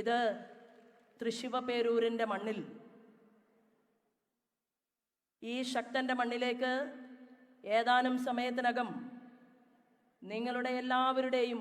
ഇത് തൃശിവപേരൂരിന്റെ മണ്ണിൽ. ഈ ശക്തന്റെ മണ്ണിലേക്ക് ഏതാനും സമയത്തിനകം നിങ്ങളുടെ എല്ലാവരുടെയും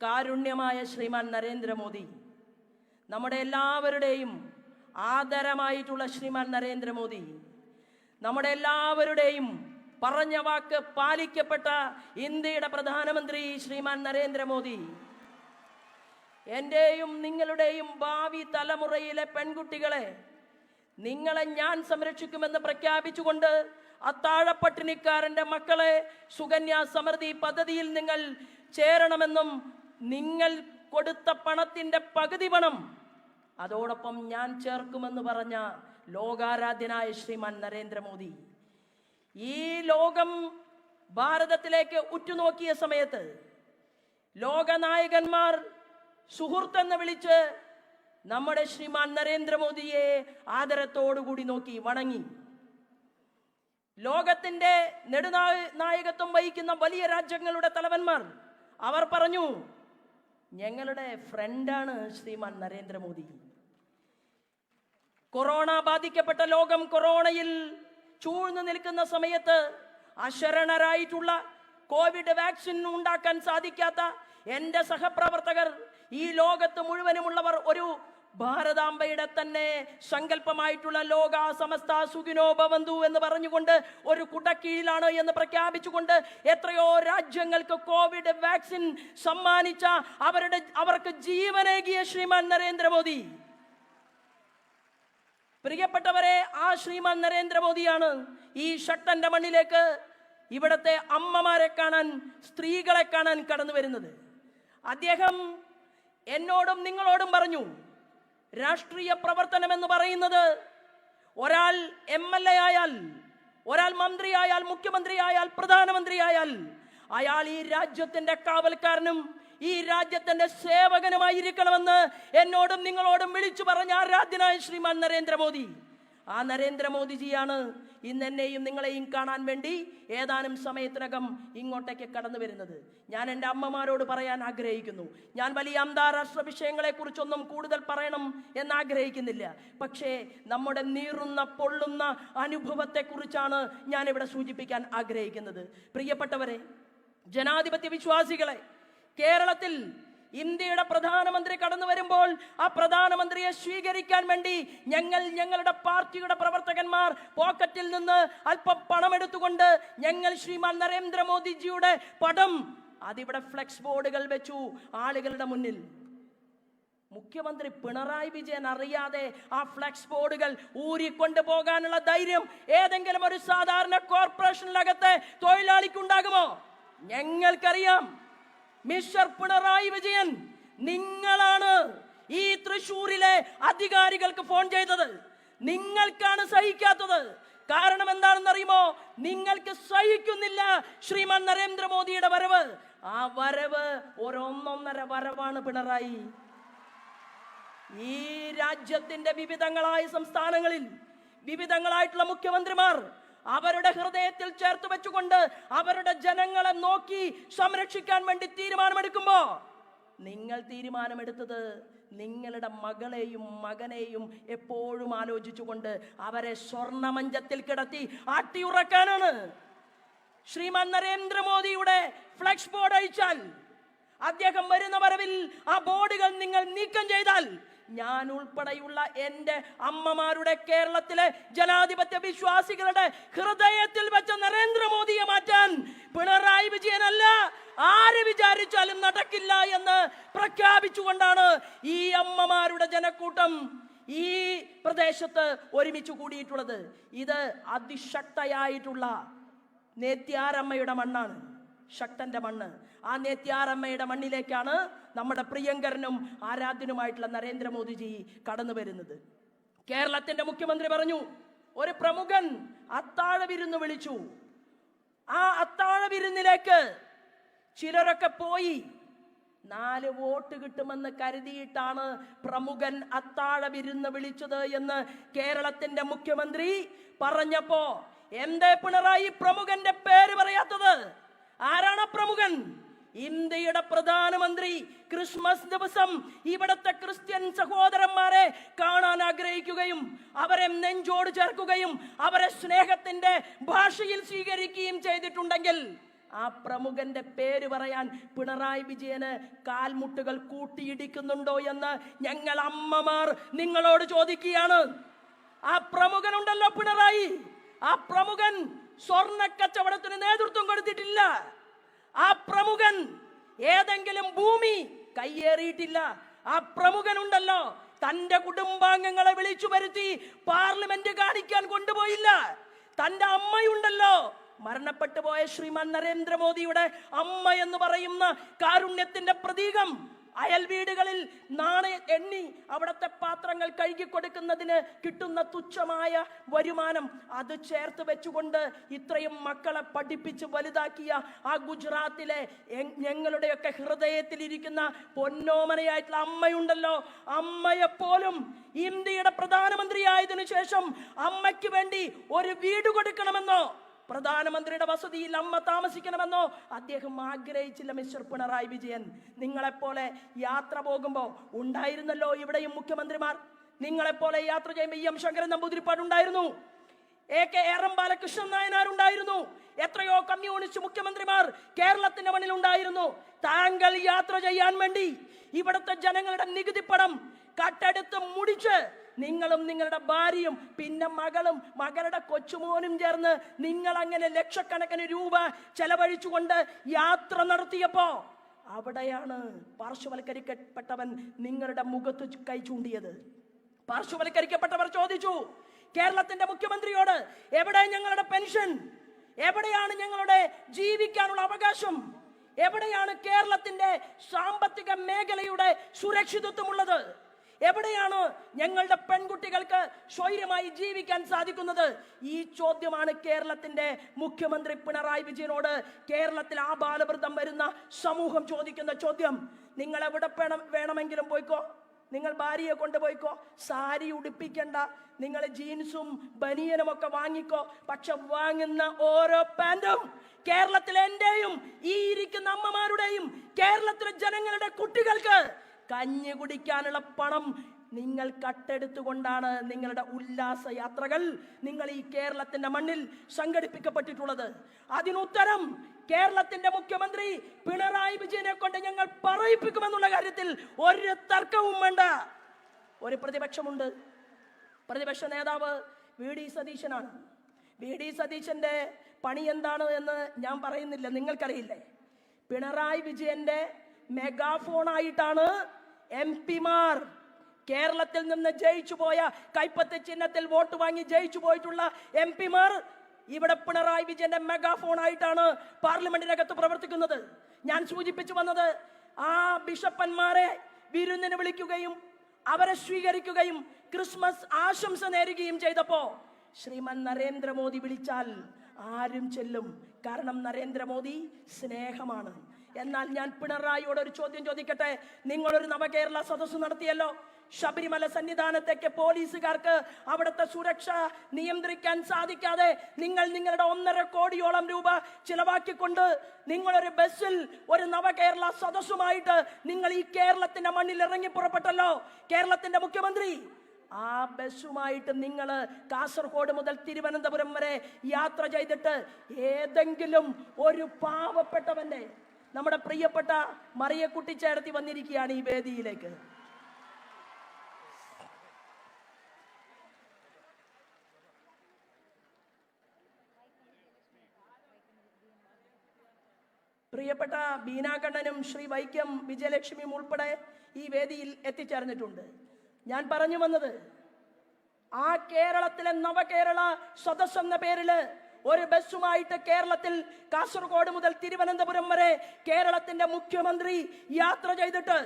കാരുണ്യമായ ശ്രീമാൻ നരേന്ദ്രമോദി നമ്മുടെ എല്ലാവരുടെയും ആദരമായിട്ടുള്ള ശ്രീമാൻ നരേന്ദ്രമോദി നമ്മുടെ എല്ലാവരുടെയും പറഞ്ഞ വാക്ക് പാലിക്കപ്പെട്ട ഇന്ത്യയുടെ പ്രധാനമന്ത്രി ശ്രീമാൻ നരേന്ദ്രമോദി എന്റെയും നിങ്ങളുടെയും ഭാവി തലമുറയിലെ പെൺകുട്ടികളെ നിങ്ങളെ ഞാൻ സംരക്ഷിക്കുമെന്ന് പ്രഖ്യാപിച്ചുകൊണ്ട് അത്താഴപ്പട്ടിണിക്കാരന്റെ മക്കളെ സുകന്യാ സമൃദ്ധി പദ്ധതിയിൽ നിങ്ങൾ ചേരണമെന്നും നിങ്ങൾ കൊടുത്ത പണത്തിന്റെ പകുതി പണം അതോടൊപ്പം ഞാൻ ചേർക്കുമെന്ന് പറഞ്ഞ ലോകാരാധ്യനായ ശ്രീമാൻ നരേന്ദ്രമോദി. ഈ ലോകം ഭാരതത്തിലേക്ക് ഉറ്റുനോക്കിയ സമയത്ത് ലോകനായകന്മാർ സുഹൃത്തെന്ന് വിളിച്ച് നമ്മുടെ ശ്രീമാൻ നരേന്ദ്രമോദിയെ ആദരത്തോടുകൂടി നോക്കി വണങ്ങി. ലോകത്തിന്റെ നെടുനാ നായകത്വം വഹിക്കുന്ന വലിയ രാജ്യങ്ങളുടെ തലവന്മാർ അവർ പറഞ്ഞു ഞങ്ങളുടെ ഫ്രണ്ടാണ് ശ്രീമാൻ നരേന്ദ്രമോദി. കൊറോണ ബാധിക്കപ്പെട്ട ലോകം കൊറോണയിൽ ചൂഴ്ന്നു നിൽക്കുന്ന സമയത്ത് അശരണരായിട്ടുള്ള കോവിഡ് വാക്സിൻ ഉണ്ടാക്കാൻ സാധിക്കാത്ത എന്റെ സഹപ്രവർത്തകർ ഈ ലോകത്ത് മുഴുവനുമുള്ളവർ ഒരു ഭാരതാംബയുടെ തന്നെ സങ്കല്പമായിട്ടുള്ള ലോക സമസ്ത സുഖിനോ ഭവന്തു എന്ന് പറഞ്ഞുകൊണ്ട് ഒരു കുടക്കീഴിലാണ് എന്ന് പ്രഖ്യാപിച്ചുകൊണ്ട് എത്രയോ രാജ്യങ്ങൾക്ക് കോവിഡ് വാക്സിൻ സമ്മാനിച്ച അവരുടെ അവർക്ക് ജീവനേകിയ ശ്രീമാൻ നരേന്ദ്രമോദി. പ്രിയപ്പെട്ടവരെ ആ ശ്രീമാൻ നരേന്ദ്രമോദിയാണ് ഈ ശക്തന്റെ മണ്ണിലേക്ക് ഇവിടത്തെ അമ്മമാരെ കാണാൻ സ്ത്രീകളെ കാണാൻ കടന്നു വരുന്നത്. അദ്ദേഹം എന്നോടും നിങ്ങളോടും പറഞ്ഞു രാഷ്ട്രീയ പ്രവർത്തനം എന്ന് പറയുന്നത് ഒരാൾ എം എൽ എ ആയാൽ ഒരാൾ മന്ത്രിയായാൽ മുഖ്യമന്ത്രിയായാൽ പ്രധാനമന്ത്രിയായാൽ അയാൾ ഈ രാജ്യത്തിന്റെ കാവൽക്കാരനും ഈ രാജ്യത്തിന്റെ സേവകനുമായിരിക്കണമെന്ന് എന്നോടും നിങ്ങളോടും വിളിച്ചു പറഞ്ഞ ആരാധ്യനായ ശ്രീമാൻ നരേന്ദ്രമോദി. ആ നരേന്ദ്രമോദിജിയാണ് ഇന്ന് എന്നെയും നിങ്ങളെയും കാണാൻ വേണ്ടി ഏതാനും സമയത്തിനകം ഇങ്ങോട്ടേക്ക് കടന്നു വരുന്നത്. ഞാൻ എന്റെ അമ്മമാരോട് പറയാൻ ആഗ്രഹിക്കുന്നു. ഞാൻ വലിയ അന്താരാഷ്ട്ര വിഷയങ്ങളെക്കുറിച്ചൊന്നും കൂടുതൽ പറയണം എന്ന് ആഗ്രഹിക്കുന്നില്ല പക്ഷേ നമ്മുടെ നീറുന്ന പൊള്ളുന്ന അനുഭവത്തെക്കുറിച്ചാണ് ഞാനിവിടെ സൂചിപ്പിക്കാൻ ആഗ്രഹിക്കുന്നത്. പ്രിയപ്പെട്ടവരെ ജനാധിപത്യ വിശ്വാസികളെ കേരളത്തിൽ ഇന്ത്യയുടെ പ്രധാനമന്ത്രി കടന്നു വരുമ്പോൾ ആ പ്രധാനമന്ത്രിയെ സ്വീകരിക്കാൻ വേണ്ടി ഞങ്ങൾ ഞങ്ങളുടെ പാർട്ടിയുടെ പ്രവർത്തകന്മാർ പോക്കറ്റിൽ നിന്ന് അല്പം പണമെടുത്തുകൊണ്ട് ഞങ്ങൾ ശ്രീമാൻ നരേന്ദ്രമോദിജിയുടെ പടം അതിവിടെ ഫ്ലെക്സ് ബോർഡുകൾ വെച്ചു ആളുകളുടെ മുന്നിൽ. മുഖ്യമന്ത്രി പിണറായി വിജയൻ അറിയാതെ ആ ഫ്ലെക്സ് ബോർഡുകൾ ഊരിക്കൊണ്ട് പോകാനുള്ള ധൈര്യം ഏതെങ്കിലും ഒരു സാധാരണ കോർപ്പറേഷനിലകത്തെ തൊഴിലാളിക്കുണ്ടാകുമോ? ഞങ്ങൾക്കറിയാം. മിസ്റ്റർ പിണറായി വിജയൻ നിങ്ങളാണ് ഈ തൃശൂരിലെ അധികാരികൾക്ക് ഫോൺ ചെയ്തത്. നിങ്ങൾക്കാണ് സഹിക്കാത്തത്. കാരണം എന്താണെന്ന് അറിയുമോ നിങ്ങൾക്ക് സഹിക്കുന്നില്ല ശ്രീമാൻ നരേന്ദ്രമോദിയുടെ വരവ്. ആ വരവ് ഒരൊന്നൊന്നര വരവാണ് പിണറായി. ഈ രാജ്യത്തിന്റെ വിവിധങ്ങളായ സംസ്ഥാനങ്ങളിൽ വിവിധങ്ങളായിട്ടുള്ള മുഖ്യമന്ത്രിമാർ അവരുടെ ഹൃദയത്തിൽ ചേർത്ത് വെച്ചുകൊണ്ട് അവരുടെ ജനങ്ങളെ നോക്കി സംരക്ഷിക്കാൻ വേണ്ടി തീരുമാനമെടുക്കുമ്പോ നിങ്ങൾ തീരുമാനമെടുത്തത് നിങ്ങളുടെ മകളെയും മകനെയും എപ്പോഴും ആലോചിച്ചുകൊണ്ട് അവരെ സ്വർണമഞ്ചത്തിൽ കിടത്തി ആട്ടിയുറക്കാനാണ്. ശ്രീമാൻ നരേന്ദ്രമോദിയുടെ ഫ്ലക്സ് ബോർഡ് അയച്ചാൽ അദ്ദേഹം വരുന്ന വരവിൽ ആ ബോർഡുകൾ നിങ്ങൾ നീക്കം ചെയ്താൽ ഞാൻ ഉൾപ്പെടെയുള്ള എന്റെ അമ്മമാരുടെ കേരളത്തിലെ ജനാധിപത്യ വിശ്വാസികളുടെ ഹൃദയത്തിൽ വെച്ച നരേന്ദ്രമോദിയെ മാറ്റാൻ പിണറായി വിജയനല്ല. ആര് വിചാരിച്ചാലും നടക്കില്ല എന്ന് പ്രഖ്യാപിച്ചുകൊണ്ടാണ് ഈ അമ്മമാരുടെ ജനക്കൂട്ടം ഈ പ്രദേശത്ത് ഒരുമിച്ച് കൂടിയിട്ടുള്ളത്. ഇത് അതിശക്തയായിട്ടുള്ള നേത്യാരമ്മയുടെ മണ്ണാണ്. ശക്തന്റെ മണ്ണ്. ആ നേത്യാറമ്മയുടെ മണ്ണിലേക്കാണ് നമ്മുടെ പ്രിയങ്കരനും ആരാധ്യനുമായിട്ടുള്ള നരേന്ദ്രമോദിജി കടന്നു വരുന്നത്. കേരളത്തിന്റെ മുഖ്യമന്ത്രി പറഞ്ഞു ഒരു പ്രമുഖൻ അത്താഴ വിരുന്ന് വിളിച്ചു. ആ അത്താഴ വിരുന്നിലേക്ക് ചിലരൊക്കെ പോയി. നാല് വോട്ട് കിട്ടുമെന്ന് കരുതിയിട്ടാണ് പ്രമുഖൻ അത്താഴ വിരുന്ന് വിളിച്ചത് എന്ന് കേരളത്തിന്റെ മുഖ്യമന്ത്രി പറഞ്ഞപ്പോ എന്തേ പിണറായി പ്രമുഖന്റെ പേര് പറയാത്തത്? ആരാണ് പ്രമുഖൻ? ഇന്ത്യയുടെ പ്രധാനമന്ത്രി ക്രിസ്മസ് ദിവസം ഇവിടത്തെ ക്രിസ്ത്യൻ സഹോദരന്മാരെ കാണാൻ ആഗ്രഹിക്കുകയും അവരെ നെഞ്ചോട് ചേർക്കുകയും അവരെ സ്നേഹത്തിന്റെ ഭാഷയിൽ സ്വീകരിക്കുകയും ചെയ്തിട്ടുണ്ടെങ്കിൽ ആ പ്രമുഖന്റെ പേര് പറയാൻ പിണറായി വിജയന് കാൽമുട്ടുകൾ കൂട്ടിയിടിക്കുന്നുണ്ടോ എന്ന് ഞങ്ങൾ അമ്മമാർ നിങ്ങളോട് ചോദിക്കുകയാണ്. ആ പ്രമുഖനുണ്ടല്ലോ പിണറായി. ആ പ്രമുഖൻ സ്വർണ കച്ചവടത്തിന് നേതൃത്വം കൊടുത്തിട്ടില്ല. ആ പ്രമുഖൻ ഏതെങ്കിലും ഭൂമി കയ്യേറിയിട്ടില്ല. ആ പ്രമുഖനുണ്ടല്ലോ തന്റെ കുടുംബാംഗങ്ങളെ വിളിച്ചു വരുത്തി പാർലമെന്റ് കാണിക്കാൻ കൊണ്ടുപോയില്ല. തന്റെ അമ്മയുണ്ടല്ലോ മരണപ്പെട്ടു പോയ ശ്രീമാൻ നരേന്ദ്രമോദിയുടെ അമ്മ എന്ന് പറയുന്ന കാരുണ്യത്തിന്റെ പ്രതീകം. അയൽ വീടുകളിൽ നാണയ എണ്ണി അവിടുത്തെ പാത്രങ്ങൾ കഴുകി കൊടുക്കുന്നതിന് കിട്ടുന്ന തുച്ഛമായ വരുമാനം അത് ചേർത്ത് വെച്ചുകൊണ്ട് ഇത്രയും മക്കളെ പഠിപ്പിച്ച് വലുതാക്കിയ ആ ഗുജറാത്തിലെ ഞങ്ങളുടെയൊക്കെ ഹൃദയത്തിൽ ഇരിക്കുന്ന പൊന്നോമനയായിട്ടുള്ള അമ്മയുണ്ടല്ലോ. അമ്മയെപ്പോലും ഇന്ത്യയുടെ പ്രധാനമന്ത്രിയായതിനു ശേഷം അമ്മയ്ക്ക് വേണ്ടി ഒരു വീട് കൊടുക്കണമെന്നോ? പ്രധാനമന്ത്രിയുടെ വസതിയിൽ അമ്മ താമസിക്കണമെന്നോ അദ്ദേഹം ആഗ്രഹിച്ചില്ല മിസ്റ്റർ പിണറായി വിജയൻ. നിങ്ങളെപ്പോലെ യാത്ര പോകുമ്പോൾ ഉണ്ടായിരുന്നല്ലോ ഇവിടെയും മുഖ്യമന്ത്രിമാർ? നിങ്ങളെപ്പോലെ യാത്ര ചെയ്യുമ്പോൾ ഇ എം ശങ്കരൻ നമ്പൂതിരിപ്പാട് ഉണ്ടായിരുന്നു? എ കെ എർ എം ബാലകൃഷ്ണൻ നായനാർ ഉണ്ടായിരുന്നു? എത്രയോ കമ്മ്യൂണിസ്റ്റ് മുഖ്യമന്ത്രിമാർ കേരളത്തിന്റെ മണ്ണിൽ ഉണ്ടായിരുന്നു. താങ്കൾ യാത്ര ചെയ്യാൻ വേണ്ടി ഇവിടുത്തെ ജനങ്ങളുടെ നികുതി പണം കട്ടെടുത്ത് മുടിച്ച് നിങ്ങളും നിങ്ങളുടെ ഭാര്യയും പിന്നെ മകളും മകളുടെ കൊച്ചുമോനും ചേർന്ന് നിങ്ങൾ അങ്ങനെ ലക്ഷക്കണക്കിന് രൂപ ചെലവഴിച്ചുകൊണ്ട് യാത്ര നടത്തിയപ്പോ അവിടെയാണ് പാർശ്വവൽക്കരിക്കപ്പെട്ടവൻ നിങ്ങളുടെ മുഖത്ത് കൈ ചൂണ്ടിയത്. പാർശ്വവൽക്കരിക്കപ്പെട്ടവർ ചോദിച്ചു കേരളത്തിന്റെ മുഖ്യമന്ത്രിയോട് എവിടെ ഞങ്ങളുടെ പെൻഷൻ? എവിടെയാണ് ഞങ്ങളുടെ ജീവിക്കാനുള്ള അവകാശം? എവിടെയാണ് കേരളത്തിന്റെ സാമ്പത്തിക മേഖലയുടെ സുരക്ഷിതത്വമുള്ളത്? എവിടെയാണ് ഞങ്ങളുടെ പെൺകുട്ടികൾക്ക് സ്വൈര്യമായി ജീവിക്കാൻ സാധിക്കുന്നത്? ഈ ചോദ്യമാണ് കേരളത്തിന്റെ മുഖ്യമന്ത്രി പിണറായി വിജയനോട് കേരളത്തിൽ ആ ബാലവൃദ്ധം വരുന്ന സമൂഹം ചോദിക്കുന്ന ചോദ്യം. നിങ്ങൾ എവിടെ വേണം വേണമെങ്കിലും പോയിക്കോ. നിങ്ങൾ ഭാര്യയെ കൊണ്ടുപോയിക്കോ. സാരി ഉടുപ്പിക്കണ്ട. നിങ്ങൾ ജീൻസും ബനിയനും ഒക്കെ വാങ്ങിക്കോ. പക്ഷെ വാങ്ങുന്ന ഓരോ പാന്റും കേരളത്തിലെ എന്റെയും ഈ ഇരിക്കുന്ന അമ്മമാരുടെയും കേരളത്തിലെ ജനങ്ങളുടെ കുട്ടികൾക്ക് കഞ്ഞി കുടിക്കാനുള്ള പണം നിങ്ങൾ കട്ടെടുത്തുകൊണ്ടാണ് നിങ്ങളുടെ ഉല്ലാസ യാത്രകൾ നിങ്ങൾ ഈ കേരളത്തിന്റെ മണ്ണിൽ സംഘടിപ്പിക്കപ്പെട്ടിട്ടുള്ളത്. അതിനുത്തരം കേരളത്തിന്റെ മുഖ്യമന്ത്രി പിണറായി വിജയനെ കൊണ്ട് ഞങ്ങൾ പറയിപ്പിക്കുമെന്നുള്ള കാര്യത്തിൽ ഒരു തർക്കവും വേണ്ട. ഒരു പ്രതിപക്ഷമുണ്ട്. പ്രതിപക്ഷ നേതാവ് വി ഡി സതീശനാണ്. വി ഡി സതീശന്റെ പണി എന്താണ് എന്ന് ഞാൻ പറയുന്നില്ല. നിങ്ങൾക്കറിയില്ലേ? പിണറായി വിജയന്റെ മെഗാഫോണായിട്ടാണ് എം പിമാർ കേരളത്തിൽ നിന്ന് ജയിച്ചു പോയ കൈപ്പത്തി ചിഹ്നത്തിൽ വോട്ട് വാങ്ങി ജയിച്ചു പോയിട്ടുള്ള എം പിമാർ ഇവിടെ പിണറായി വിജയന്റെ മെഗാഫോൺ ആയിട്ടാണ് പാർലമെന്റിനകത്ത് പ്രവർത്തിക്കുന്നത്. ഞാൻ സൂചിപ്പിച്ചു വന്നത് ആ ബിഷപ്പന്മാരെ വിരുന്നിന് വിളിക്കുകയും അവരെ സ്വീകരിക്കുകയും ക്രിസ്മസ് ആശംസ നേരുകയും ചെയ്തപ്പോ ശ്രീമൻ നരേന്ദ്രമോദി വിളിച്ചാൽ ആരും ചെല്ലും. കാരണം നരേന്ദ്രമോദി സ്നേഹമാണ്. എന്നാൽ ഞാൻ പിണറായിയോട് ഒരു ചോദ്യം ചോദിക്കട്ടെ? നിങ്ങളൊരു നവകേരള സദസ്സ് നടത്തിയല്ലോ. ശബരിമല സന്നിധാനത്തേക്ക് പോലീസുകാർക്ക് അവിടുത്തെ സുരക്ഷ നിയന്ത്രിക്കാൻ സാധിക്കാതെ നിങ്ങൾ നിങ്ങളുടെ ഒന്നര കോടിയോളം രൂപ ചിലവാക്കിക്കൊണ്ട് നിങ്ങളൊരു ബസ്സിൽ ഒരു നവകേരള സദസ്സുമായിട്ട് നിങ്ങൾ ഈ കേരളത്തിന്റെ മണ്ണിൽ ഇറങ്ങി പുറപ്പെട്ടല്ലോ. കേരളത്തിന്റെ മുഖ്യമന്ത്രി ആ ബസ്സുമായിട്ട് നിങ്ങൾ കാസർഗോഡ് മുതൽ തിരുവനന്തപുരം വരെ യാത്ര ചെയ്തിട്ട് ഏതെങ്കിലും ഒരു പാവപ്പെട്ടവന്റെ നമ്മുടെ പ്രിയപ്പെട്ട മറിയക്കുട്ടി ചേർത്തി വന്നിരിക്കുകയാണ് ഈ വേദിയിലേക്ക്. പ്രിയപ്പെട്ട ബീനാകണ്ണനും ശ്രീ വൈക്കം വിജയലക്ഷ്മിയും ഉൾപ്പെടെ ഈ വേദിയിൽ എത്തിച്ചേർന്നിട്ടുണ്ട്. ഞാൻ പറഞ്ഞു വന്നത് ആ കേരളത്തിലെ നവകേരള സദസ് എന്ന പേരിൽ ഒരു ബസ്സുമായിട്ട് കേരളത്തിൽ കാസർഗോഡ് മുതൽ തിരുവനന്തപുരം വരെ കേരളത്തിന്റെ മുഖ്യമന്ത്രി യാത്ര ചെയ്തിട്ട്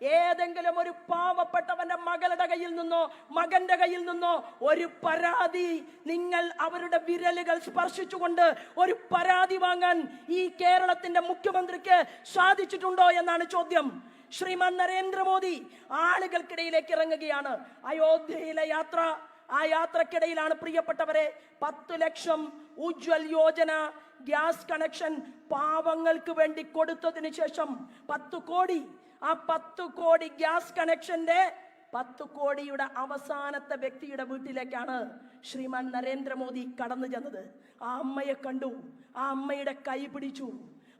ഏതെങ്കിലും ഒരു പാവപ്പെട്ടവന്റെ മകളുടെ കയ്യിൽ നിന്നോ മകന്റെ കയ്യിൽ നിന്നോ ഒരു പരാതി നിങ്ങൾ അവരുടെ വിരലുകൾ സ്പർശിച്ചുകൊണ്ട് ഒരു പരാതി വാങ്ങാൻ ഈ കേരളത്തിന്റെ മുഖ്യമന്ത്രിക്ക് സാധിച്ചിട്ടുണ്ടോ എന്നാണ് ചോദ്യം. ശ്രീമാൻ നരേന്ദ്രമോദി ആളുകൾക്കിടയിലേക്ക് ഇറങ്ങുകയാണ്. അയോധ്യയിലെ യാത്ര ആ യാത്രക്കിടയിലാണ് പ്രിയപ്പെട്ടവരെ പത്ത് ലക്ഷം ഉജ്വൽ യോജന ഗ്യാസ് കണക്ഷൻ പാവങ്ങൾക്ക് വേണ്ടി കൊടുത്തതിന് ശേഷം പത്ത് കോടി. ആ പത്ത് കോടി ഗ്യാസ് കണക്ഷന്റെ പത്ത് കോടിയുടെ അവസാനത്തെ വ്യക്തിയുടെ വീട്ടിലേക്കാണ് ശ്രീമാൻ നരേന്ദ്രമോദി കടന്നു ചെന്നത്. ആ അമ്മയെ കണ്ടു ആ അമ്മയുടെ കൈ പിടിച്ചു.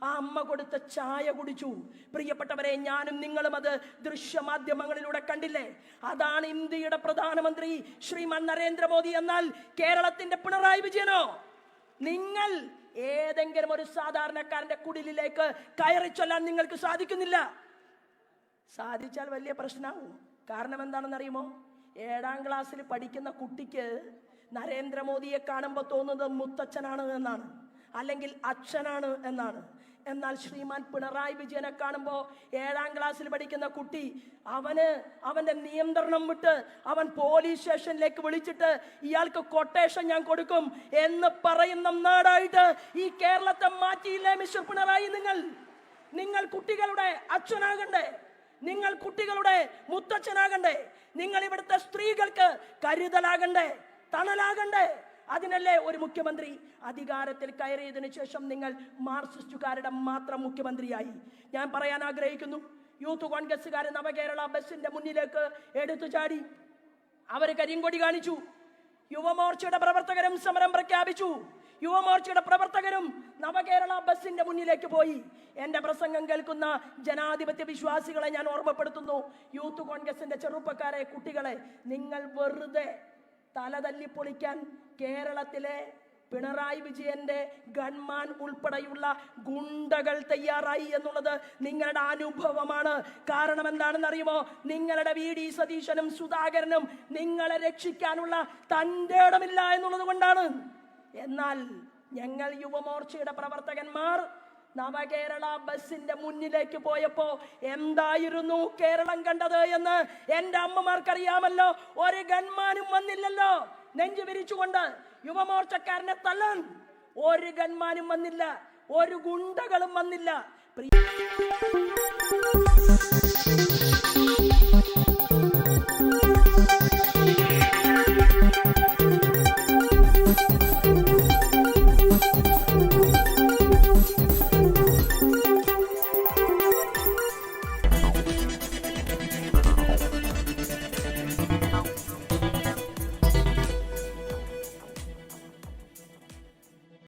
ആ അമ്മ കൊടുത്ത ചായ കുടിച്ചു. പ്രിയപ്പെട്ടവരെ ഞാനും നിങ്ങളും അത് ദൃശ്യമാധ്യമങ്ങളിലൂടെ കണ്ടില്ലേ? അതാണ് ഇന്ത്യയുടെ പ്രധാനമന്ത്രി ശ്രീമാൻ നരേന്ദ്രമോദി എന്നാൽ കേരളത്തിന്റെ പിണറായി വിജയനോ? നിങ്ങൾ ഏതെങ്കിലും ഒരു സാധാരണക്കാരന്റെ കുടിലിലേക്ക് കയറി ചൊല്ലാൻ നിങ്ങൾക്ക് സാധിക്കുന്നില്ല. സാധിച്ചാൽ വലിയ പ്രശ്നമാവും. കാരണം എന്താണെന്നറിയുമോ ഏഴാം ക്ലാസ്സിൽ പഠിക്കുന്ന കുട്ടിക്ക് നരേന്ദ്രമോദിയെ കാണുമ്പോൾ തോന്നുന്നത് മുത്തച്ഛനാണ് എന്നാണ്. അല്ലെങ്കിൽ അച്ഛനാണ് എന്നാണ്. എന്നാൽ ശ്രീമാൻ പിണറായി വിജയനെ കാണുമ്പോൾ ഏഴാം ക്ലാസ്സിൽ പഠിക്കുന്ന കുട്ടി അവന് അവന്റെ നിയന്ത്രണം വിട്ട് അവൻ പോലീസ് സ്റ്റേഷനിലേക്ക് വിളിച്ചിട്ട് ഇയാൾക്ക് കൊട്ടേഷൻ ഞാൻ കൊടുക്കും എന്ന് പറയുന്ന നാടായിട്ട് ഈ കേരളത്തെ മാറ്റിയില്ലേ മിസ്റ്റർ പിണറായി നിങ്ങൾ? നിങ്ങൾ കുട്ടികളുടെ അച്ഛനാകണ്ടേ? നിങ്ങൾ കുട്ടികളുടെ മുത്തച്ഛനാകണ്ടേ? നിങ്ങൾ ഇവിടുത്തെ സ്ത്രീകൾക്ക് കരുതലാകണ്ടേ? തണലാകണ്ടേ? അതിനല്ലേ ഒരു മുഖ്യമന്ത്രി? അധികാരത്തിൽ കയറിയതിനു ശേഷം നിങ്ങൾ മാർക്സിസ്റ്റുകാരുടെ മാത്രം മുഖ്യമന്ത്രിയായി. ഞാൻ പറയാൻ ആഗ്രഹിക്കുന്നു യൂത്ത് കോൺഗ്രസ്സുകാർ നവകേരള ബസിന്റെ മുന്നിലേക്ക് എടുത്തു ചാടി. അവർ കരിങ്കൊടി കാണിച്ചു. യുവമോർച്ചയുടെ പ്രവർത്തകരും സമരം പ്രഖ്യാപിച്ചു. യുവമോർച്ചയുടെ പ്രവർത്തകരും നവകേരള ബസിന്റെ മുന്നിലേക്ക് പോയി. എന്റെ പ്രസംഗം കേൾക്കുന്ന ജനാധിപത്യ വിശ്വാസികളെ ഞാൻ ഓർമ്മപ്പെടുത്തുന്നു. യൂത്ത് കോൺഗ്രസിന്റെ ചെറുപ്പക്കാരെ കുട്ടികളെ നിങ്ങൾ വെറുതെ തല തല്ലിപ്പൊളിക്കാൻ കേരളത്തിലെ പിണറായി വിജയന്റെ ഗൺമാൻ ഉൾപ്പെടെയുള്ള ഗുണ്ടകൾ തയ്യാറായി എന്നുള്ളത് നിങ്ങളുടെ അനുഭവമാണ്. കാരണം എന്താണെന്ന് അറിയുമോ നിങ്ങളുടെ വി ഡി സതീശനും സുധാകരനും നിങ്ങളെ രക്ഷിക്കാനുള്ള തന്റെ ഇടമില്ല എന്നുള്ളത് കൊണ്ടാണ്. എന്നാൽ ഞങ്ങൾ യുവമോർച്ചയുടെ പ്രവർത്തകന്മാർ നവകേരള ബസിന്റെ മുന്നിലേക്ക് പോയപ്പോ എന്തായിരുന്നു കേരളം കണ്ടത് എന്ന് എന്റെ അമ്മമാർക്കറിയാമല്ലോ. ഒരു ഗൺമാനും വന്നില്ലല്ലോ. നെഞ്ചു വിരിച്ചുകൊണ്ട് യുവമോർച്ചക്കാരനെ തള്ളൻ. ഒരു ഗൺമാനും വന്നില്ല. ഒരു ഗുണ്ടകളും വന്നില്ല.